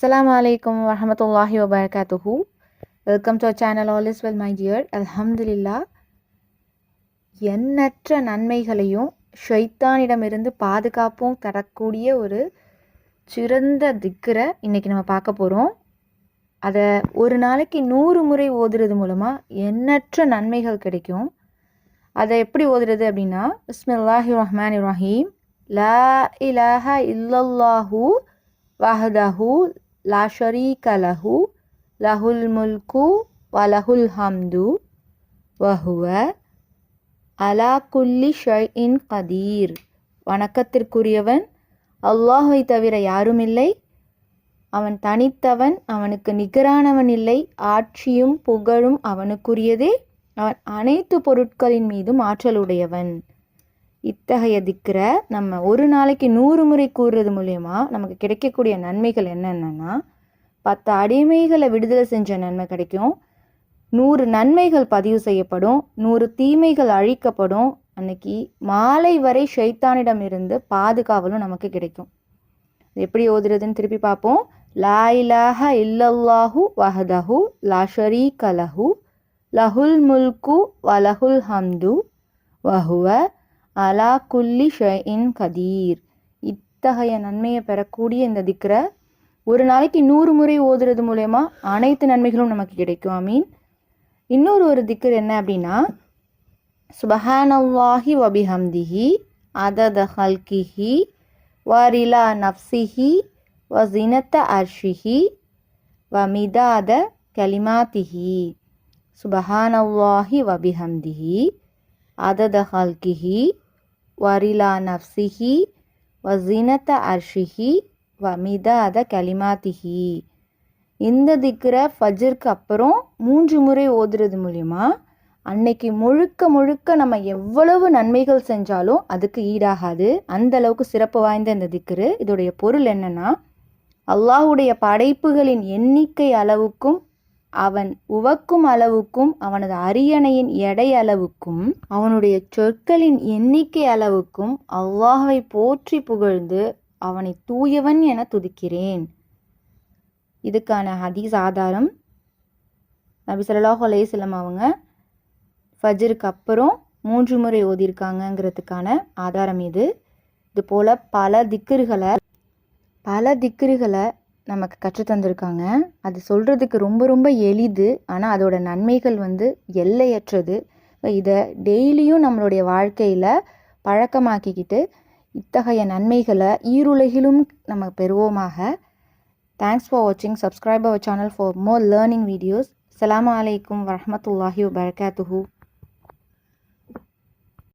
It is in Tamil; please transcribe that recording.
அஸ்ஸலாமு அலைக்கும் வரஹமத்துல்லாஹி வபரகாத்துஹு welcome to channel all is well my dear அல்ஹம்துலில்லா எண்ணற்ற நன்மைகளையும் ஷைத்தானிடமிருந்து பாதுகாப்பும் தரக்கூடிய ஒரு சிறந்த திக்கரை இன்றைக்கி நம்ம பார்க்க போகிறோம் அதை ஒரு நாளைக்கு நூறு முறை ஓதுறது மூலமாக எண்ணற்ற நன்மைகள் கிடைக்கும். அதை எப்படி ஓதுறது அப்படின்னா இஸ்மில்லாஹி ரஹ்மான் ரஹீம். லா இலாஹா இல்லல்லாஹு வஹதஹு லா ஷரீக லஹு லஹுல் முல்கு வலஹுல் ஹம்து வஹுவ அலா குல்லி ஷைஇன் கதீர் வணக்கத்திற்குரியவன் அல்லாஹை தவிர யாருமில்லை அவன் தனித்தவன் அவனுக்கு நிகரானவன் இல்லை. ஆட்சியும் புகழும் அவனுக்குரியதே. அவன் அனைத்து பொருட்களின் மீதும் ஆற்றலுடையவன். இத்தகைய திக்கிற நம்ம ஒரு நாளைக்கு நூறு முறை கூறுறது மூலயமா நமக்கு கிடைக்கக்கூடிய நன்மைகள் என்னென்னா பத்து அடிமைகளை விடுதலை செஞ்ச நன்மை கிடைக்கும். நூறு நன்மைகள் பதிவு செய்யப்படும். நூறு தீமைகள் அழிக்கப்படும். அன்னைக்கு மாலை வரை ஷைத்தானிடம் இருந்து பாதுகாவலும் நமக்கு கிடைக்கும். எப்படி ஓதுறதுன்னு திருப்பி பார்ப்போம். லா இலாஹ இல்லல்லாஹு வஹதஹு லா ஷரீக லஹு. லஹுல் முல்கு வலஹுல் ஹம்து. வஹுவ அலா குல்லி ஷைஇன் கதீர். இத்தகைய நன்மையை பெறக்கூடிய இந்த திக்கரை ஒரு நாளைக்கு நூறு முறை ஓதுறது மூலயமா அனைத்து நன்மைகளும் நமக்கு கிடைக்கும். ஐ மீன் இன்னொரு ஒரு திக்கர் என்ன அப்படின்னா சுபஹானல்லாஹி வபிஹம்திஹி அதத ஹல்கிஹி வரிலா நஃப்சிஹி வ ஜினத்த அர்ஷிஹி வ மிதாத கலிமாத்திஹி. சுபஹானல்லாஹி வபிஹம்திஹி அதத ஹல்கிஹி வரிலா நஃப்சிஹி வ ஜினத்த அர்ஷிஹி வ மிதாத கலிமாத்திஹி இந்த திக்கரை ஃபஜருக்கு அப்புறம் மூன்று முறை ஓதுறது மூலிமா அன்னைக்கு முழுக்க முழுக்க நம்ம எவ்வளவு நன்மைகள் செஞ்சாலும் அதுக்கு ஈடாகாது. அந்த அளவுக்கு சிறப்பு வாய்ந்த இந்த திக்கரு இதோடைய பொருள் என்னன்னா அல்லாஹுடைய படைப்புகளின் எண்ணிக்கை அளவுக்கும் அவன் உவக்கும் அளவுக்கும் அவனது அரியணையின் எடை அளவுக்கும் அவனுடைய சொற்களின் எண்ணிக்கை அளவுக்கும் அவ்வாஹவை போற்றி புகழ்ந்து அவனை தூயவன் என துதிக்கிறேன். இதுக்கான ஹதீஸ் ஆதாரம் நபி ஸல்லல்லாஹு அலையம் அவங்க ஃபஜ்ருக்கு அப்புறம் மூன்று முறை ஓதியிருக்காங்கங்கிறதுக்கான ஆதாரம் இது. இது போல் பல திக்கர்களை பல திக்கர்களை நமக்கு கற்றுத்தந்திருக்காங்க. அது சொல்கிறதுக்கு ரொம்ப ரொம்ப எளிது. ஆனால் அதோட நன்மைகள் வந்து எல்லையற்றது. இதை டெய்லியும் நம்மளுடைய வாழ்க்கையில் பழக்கமாக்கிக்கிட்டு இத்தகைய நன்மைகளை ஈருலகிலும் நம்ம பெறுவோமாக. தேங்க்ஸ் ஃபார் வாட்சிங் subscribe our channel for more learning videos அலாம் அலைக்கும் வரஹமத்துல்லாஹி வபரகாத்துஹூ